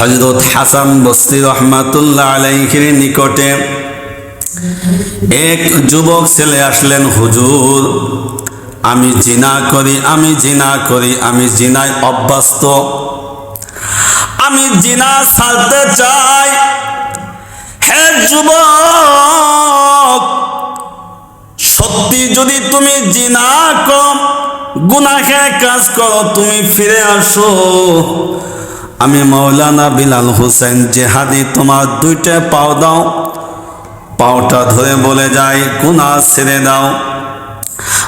হজরত হাসান বস্তি রহমাতুল্লাহ আলাইহির নিকটে এক যুবক ছেলে আসলেন, হুজুর, আমি জিনা করি, আমি জিনা করি, আমি জিনায় অভ্যস্ত। আমি জিনা ছাড়তে চাই। হে যুবক, সত্যি যদি তুমি জিনা কম, গুনাহে কাজ করো, তুমি ফিরে আসো। আমি মৌলানা বিলাল হোসেন জেহাদি, তোমার দুইটা পাও দাও। পাওটা ধরে বলে যায় গুনা ছেড়ে দাও।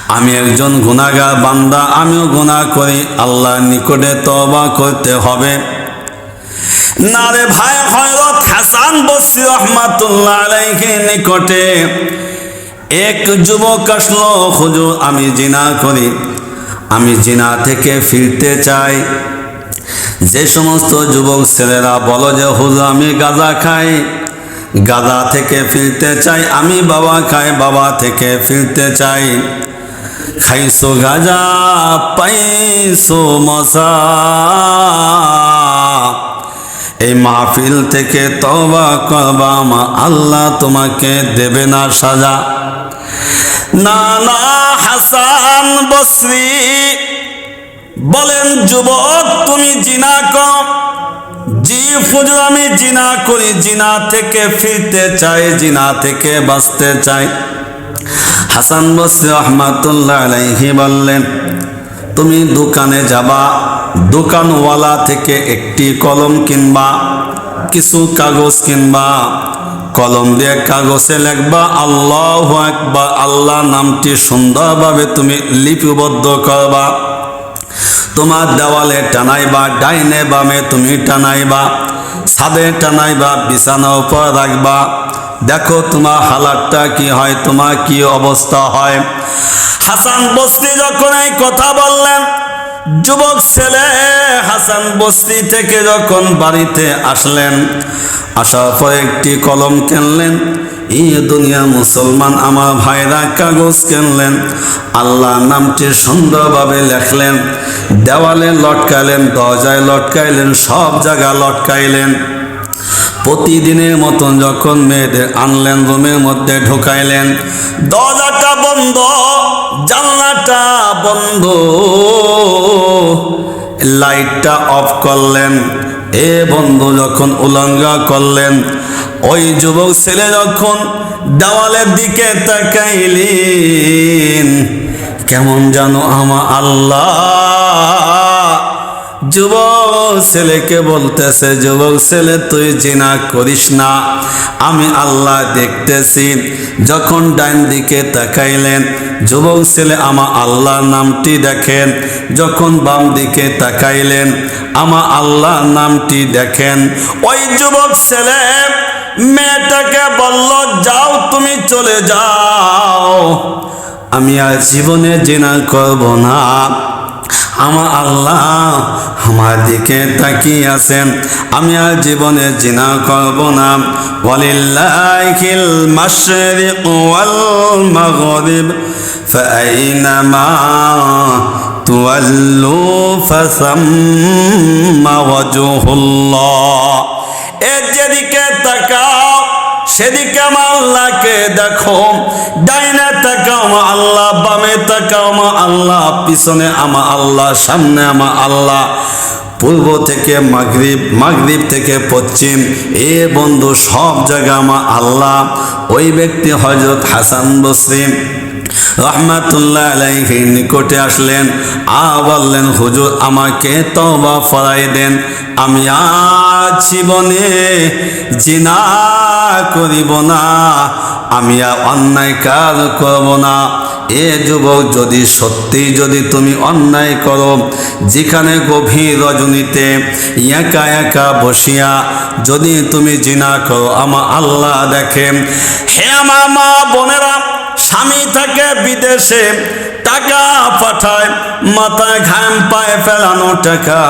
আমি একজন গুনাগার বান্দা, আমিও গুনাহ করি আল্লাহ নিকটে তবা করতে হবে। না রে ভাই, হযরত হাসান বসরি রহমাতুল্লাহ আলাইহি নিকটে এক যুবক আসলো, হুজুর, আমি জিনা করি। আমি জিনা থেকে ফিরতে চাই। যে সমস্ত যুবক ছেলেরা বলো যে, হুজুর, আমি গাঁজা খাই। গাঁজা থেকে ফিরতে চাই, আমি বাবা খাই, বাবা থেকে ফিরতে চাই। খাইছো গাজা, পাইছো মশা এই মাহফিল থেকে তবা করবা মা, আল্লাহ তোমাকে দেবে না সাজা। না না হাসান বসরি বলেন, যুবক, তুমি জিনা কর। জি ফুজুর, আমি জিনা করি। জিনা থেকে ফিরতে চাই, জিনা থেকে বাঁচতে চাই। হাসান বসরি রহমাতুল্লাহ আলাইহি বললেন, তুমি দোকানে যাবা, দোকানওয়ালা থেকে একটি কলম কিনবা, কিছু কাগজ কিনবা, কলম দিয়ে কাগজে লিখবা, আল্লাহ একবার আল্লাহ নামটি সুন্দরভাবে তুমি লিপিবদ্ধ করবা। তোমার দেওয়ালে টানাইবা, ডাইনে বামে তুমি টানাইবা, ছাদে টানাইবা বিছানা উপর রাখবা। দেখো তোমার হালাতটা কি হয়, তোমার কি অবস্থা হয়। হাসান বস্তি যখন এই কথা বললেন, যুবক ছেলে হাসান বস্তি থেকে যখন বাড়িতে আসলেন, আসার পর একটি কলম কিনলেন এই দুনিয়া মুসলমান আমার ভাইরা কাগজ কিনলেন আল্লাহ নামটি সুন্দরভাবে লেখলেন, দেওয়ালে লটকাইলেন, দরজায় লটকাইলেন, সব জায়গা লটকাইলেন। প্রতিদিনের মতন যখন মেয়েদের আনলেন, রুমের মধ্যে ঢুকাইলেন, দরজাটা বন্ধ, জানলাটা বন্ধ, লাইটটা অফ করলেন। এ বন্ধু যখন উলঙ্গা করলেন ওই যুবক ছেলে যখন দেওয়ালের দিকে তাকাইলেন, কেমন জানো আমার আল্লাহ যুবক ছেলেকে বলতেছে, যুবক ছেলে, তুই জিনা করিস না। আমি আল্লাহ দেখতেছি। যখন ডাইন দিকে তাকাইলেন, যুবক ছেলে আমার আল্লাহ নামটি দেখেন। যখন বাম দিকে তাকাইলেন, আমার আল্লাহ নামটি দেখেন। ওই যুবক ছেলে মেয়েটাকে বলল, যাও তুমি চলে যাও। আমি আর জীবনে জিনা করব না। আমার আল্লাহ আমার দিকে তাকিয়ে আছেন। আমি আর জীবনে জিনা করব না। ওয়ালিল্লাহিল মাশরিক ওয়াল মাগরিব, ফাইনামা তুওয়াল্লু ফাসাম্মা ওয়াজহুল্লাহ। যেদিকে তাকাও, সেদিকে আল্লাহকে দেখো। ডাইনে তাকাও, আমার আল্লাহ, বামে তাকাও, আমার আল্লাহ, পিছনে আমার আল্লাহ, সামনে আমার আল্লাহ। পূর্ব থেকে মাগরিব মাগরিব থেকে পশ্চিম, এ বন্ধু সব জায়গা আমার আল্লাহ। ওই ব্যক্তি হজরত হাসান বসরিম রহমাতুল্লাহ আলাইহি নিকটে আসলেন। আ বললেন, হুজুর, আমাকে তওবা ফরাই দেন। আমি আজ জীবনে জিনা করিব না। আমি আর অন্যায় কাজ করব না। এ যুবক, যদি সত্যি যদি তুমি অন্যায় করো, যেখানে গভীর রজনীতে একা একা বসিয়া যদি তুমি জিনা করো আমার আল্লাহ দেখেন। হে আমার মা বোনেরা স্বামী থাকে বিদেশে, টাকা পাঠায়, মাথায় ঘাম পায়ে ফেলানো টাকা।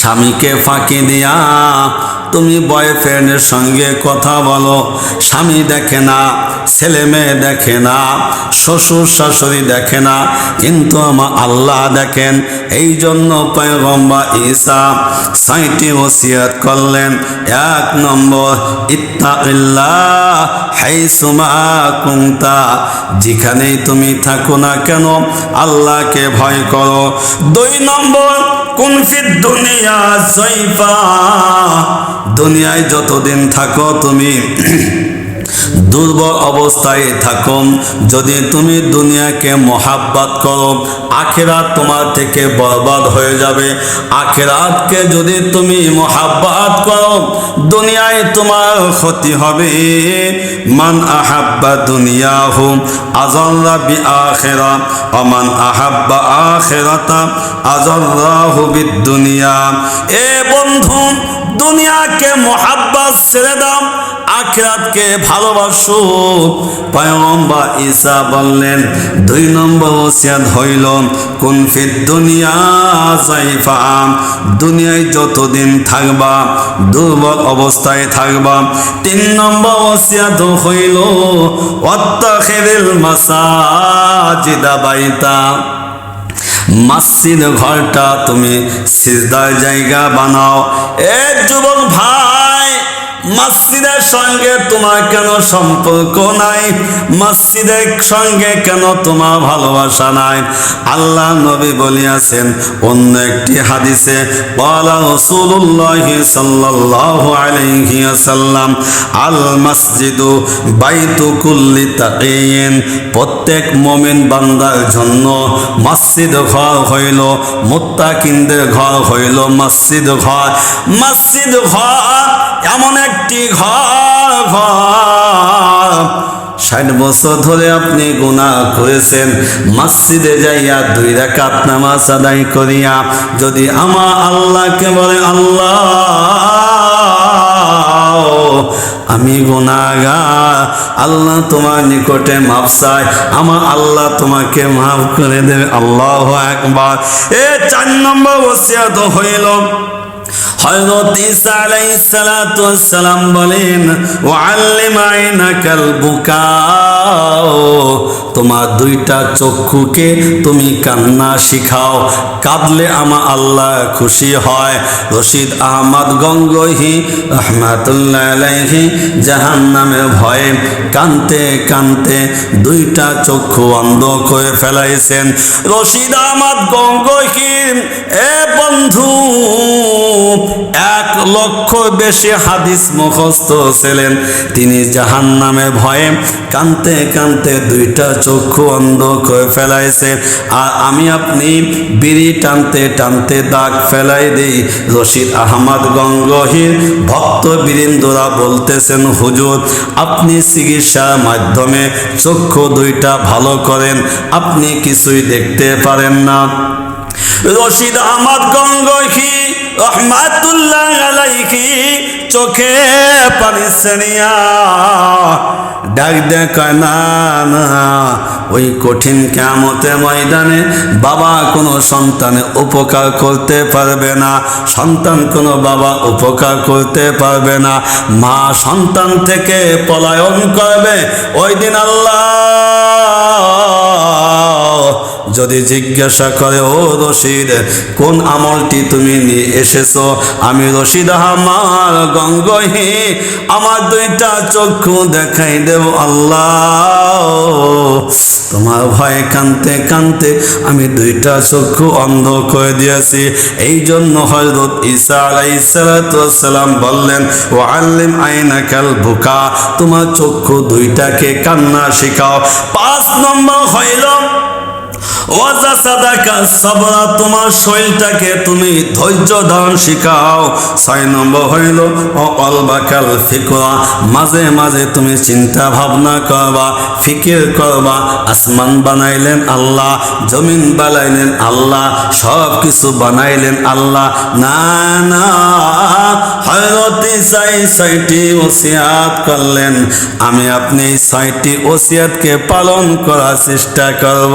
স্বামীকে ফাঁকি দিয়া তুমি বয়ফ্রেন্ডের সঙ্গে কথা বলো, স্বামী দেখে না ছেলে মেয়ে দেখে না, শ্বশুর শাশুড়ি দেখে না, কিন্তু আমার আল্লাহ দেখেন। এই জন্য পয়গম্বা ঈসা ছয়টি ওসিয়াত করলেন, এক নম্বর, ইত্তাকিল্লাহ হাইসুমা কুংতা যেখানেই তুমি থাকো না কেন, আল্লাহকে ভয় করো। দুই নম্বর কুনফিদ দুনিয়া জৈফা দুনিয়ায় যতদিন থাকো তুমি দুর্বল অবস্থায় থাকো যদি তুমি দুনিয়াকে মহাব্বাত করো, আখেরাত তোমার থেকে বরবাদ হয়ে যাবে। আখেরাতকে যদি তুমি মহাব্বাত করো, দুনিয়ায় তোমার ক্ষতি হবে। মান আহাব্বা দুনিয়া হুম আজল্লা বি আখেরা অমান আহাব্বা আখেরাতা আজল্লাহু বিদ দুনিয়া এ বন্ধু, দুনিয়াকে মহাব্বাত ছেড়ে দাও, আখরাতকে ভালোবাসো। পয়গম্বা ঈসা বললেন, দুই নম্বর ওসিয়াত হইল কোন ফিদ দুনিয়া জাইফা দুনিয়ায় যতদিন থাকবা, দুর্বল অবস্থায় থাকবা। তিন নম্বর ওসিয়াত হইল অত্তাখিরিল মাসাজিদা বাইতা। মসজিদ ঘরটা তুমি সিজদার জায়গা বানাও। এ যুবক ভাই! মসজিদের সঙ্গে তোমার কেন সম্পর্ক নাই? মসজিদের সঙ্গে কেন তোমার ভালোবাসা নাই? আল্লাহ নবী বলিয়াছেন, অন্য একটি হাদিসে বলা আল মসজিদু কুল্লি প্রত্যেক মুমিন বান্দার জন্য মসজিদ ঘর হইল, মুত্তাকিনদের ঘর হইল মসজিদ ঘর। মসজিদ ঘর এমন একটি ঘর ঘর। ষাট বছর ধরে আপনি গুণা করেছেন। মসজিদে যাইয়া দুই রাকাত নামাজ আদায় করিয়া যদি আমার আল্লাহকে বলে, আল্লাহ, আমি গুনাগার আল্লাহ তোমার নিকটে মাফ চাই আমার আল্লাহ তোমাকে মাফ করে দেবে। আল্লাহ একবার এ চার নম্বর ওসিয়াত হইল হযরত ঈসা আলাইহিস সালাতু ওয়াসসালাম বলেন ওয়াল্লিম আইনাকাল বুকাও তোমার দুইটা চক্ষুকে তুমি কান্না শিখাও। কাঁদলে আমা আল্লাহ খুশি হয়। রশিদ আহমদ গঙ্গহি, রহমাতুল্লাহ আলাইহি জাহান্নামে ভয়ে কানতে কানতে দুইটা চক্ষু অন্ধ করে ফেলাইছেন। রশিদ আহমদ গঙ্গহি, এ বন্ধু, এক লক্ষ বেশি হাদিস মুখস্থ ছিলেন। তিনি জাহান নামে ভয়ে কানতে কানতে দুইটা চক্ষু অন্ধ করে ফেলাইছে। আর আমি আপনি বিড়ি টানতে টানতে দাগ ফেলাই দিই। রশিদ আহমদ গঙ্গহীর ভক্ত বীরেন্দ্রা বলতেছেন, হুজুর, আপনি চিকিৎসার মাধ্যমে চক্ষু দুইটা ভালো করেন, আপনি কিছুই দেখতে পারেন না। রশিদ আহমদ গঙ্গহি রহমাতুল্লাহ চোখে পানি ডাক দেখা না ওই কঠিন কেমতে ময়দানে বাবা কোনো সন্তানে উপকার করতে পারবে না। সন্তান কোনো বাবা উপকার করতে পারবে না। মা সন্তান থেকে পলায়ন করবে। ওই দিন আল্লাহ যদি জিজ্ঞাসা করে, ও রশিদ, কোন আমলটি তুমি নিয়ে এসেছ? আমি রশিদ আমার গঙ্গহি আমার দুইটা চক্ষু দেখাই দেব, আল্লাহ, তোমার ভয়ে কানতে কানতে আমি দুইটা চক্ষু অন্ধ করে দিয়েছি। এই জন্য হজরত ঈসা আলাইসালাম বললেন ও আল্লিম আইনা কাল বুকা, তোমার চক্ষু দুইটাকে কান্না শিখাও। পাঁচ নম্বর হইল ওয়াজা সাদাকা সবরা, তোমার শরীরটাকে তুমি ধৈর্য ধারণ শিখাও। ছয় নম্বর হইল ও অলবাকাল ফিকরা, মাঝে মাঝে তুমি চিন্তা ভাবনা করবা, ফিকির করবা, আসমান বানাইলেন আল্লাহ, জমিন বানাইলেন আল্লাহ সব কিছু বানাইলেন আল্লাহ। না না সাই ছয়টি ওসিয়াত করলেন, আমি আপনি ছয়টি ওসিয়াতকে পালন করার চেষ্টা করব।